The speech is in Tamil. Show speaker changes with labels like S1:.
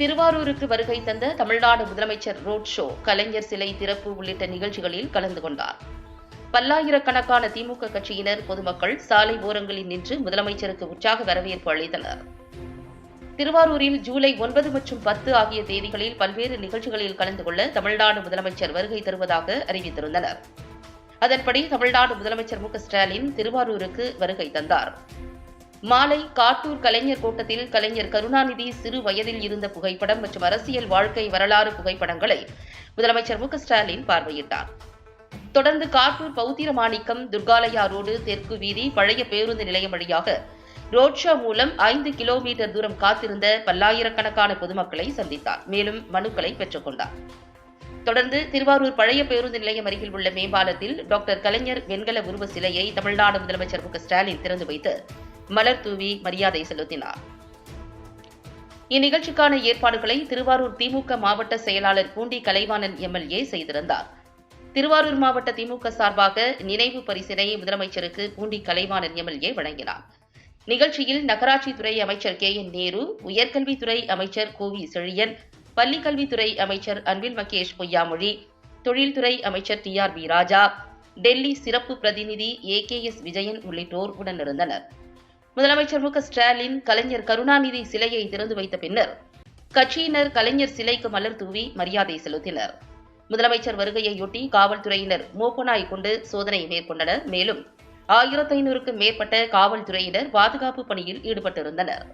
S1: திருவாரூருக்கு வருகை தந்த தமிழ்நாடு முதலமைச்சர் ரோட் ஷோ கலைஞர் சிலை திறப்பு உள்ளிட்ட நிகழ்ச்சிகளில் கலந்து கொண்டார். பல்லாயிரக்கணக்கான திமுக கட்சியினர் பொதுமக்கள் சாலை ஓரங்களில் நின்று முதலமைச்சருக்கு உற்சாக வரவேற்பு அளித்தனர். திருவாரூரில் ஜூலை ஒன்பது மற்றும் பத்து ஆகிய தேதிகளில் பல்வேறு நிகழ்ச்சிகளில் கலந்து கொள்ள தமிழ்நாடு முதலமைச்சர் வருகை தருவதாக அறிவித்திருந்தனர். அதன்படி தமிழ்நாடு முதலமைச்சர் மு ஸ்டாலின் திருவாரூருக்கு வருகை தந்தார். மாலை காட்டூர் கலைஞர் கூட்டத்தில் கலைஞர் கருணாநிதி சிறு வயதில் இருந்த புகைப்படம் மற்றும் அரசியல் வாழ்க்கை வரலாறு புகைப்படங்களை முதலமைச்சர் மு ஸ்டாலின் பார்வையிட்டார். தொடர்ந்து காட்டூர் பௌத்திரமாணிக்கம் துர்காலயா ரோடு தெற்கு வீதி பழைய பேருந்து நிலையம் வழியாக ரோட்ஷோ மூலம் ஐந்து கிலோமீட்டர் தூரம் காத்திருந்த பல்லாயிரக்கணக்கான பொதுமக்களை சந்தித்தார். மேலும் மனுக்களை பெற்றுக் கொண்டார். தொடர்ந்து திருவாரூர் பழைய பேருந்து நிலையம் அருகில் உள்ள மேம்பாலத்தில் டாக்டர் கலைஞர் வெண்கல உருவ சிலையை தமிழ்நாடு முதலமைச்சர் மு ஸ்டாலின் திறந்து வைத்து மலர் தூவி மரியாதை செலுத்தினார். இந்நிகழ்ச்சிக்கான ஏற்பாடுகளை திருவாரூர் திமுக மாவட்ட செயலாளர் பூண்டி கலைவாணன் எம்எல்ஏ செய்திருந்தார். திருவாரூர் மாவட்ட திமுக சார்பாக நினைவு பரிசினை முதலமைச்சருக்கு பூண்டி கலைவாணன் எம்எல்ஏ வழங்கினார். நிகழ்ச்சியில் நகராட்சித்துறை அமைச்சர் கே என் நேரு உயர்கல்வித்துறை அமைச்சர் கோவி செழியன் பள்ளிக்கல்வித்துறை அமைச்சர் அன்பில் மகேஷ் பொய்யாமொழி தொழில்துறை அமைச்சர் T R B Raja Delhi சிறப்பு பிரதிநிதி ஏ கே எஸ் விஜயன் உள்ளிட்டோர் உடனிருந்தனர். முதலமைச்சர் மு ஸ்டாலின் கலைஞர் கருணாநிதி சிலையை திறந்து வைத்த பின்னர் கட்சியினர் கலைஞர் சிலைக்கு மலர் தூவி மரியாதை செலுத்தினர். முதலமைச்சர் வருகையையொட்டி காவல்துறையினர் மோப்பனாய் கொண்டு சோதனை மேற்கொண்டனர். மேலும் ஆயிரத்தி ஐநூறுக்கும் மேற்பட்ட காவல்துறையினர் பாதுகாப்பு பணியில் ஈடுபட்டிருந்தனர்.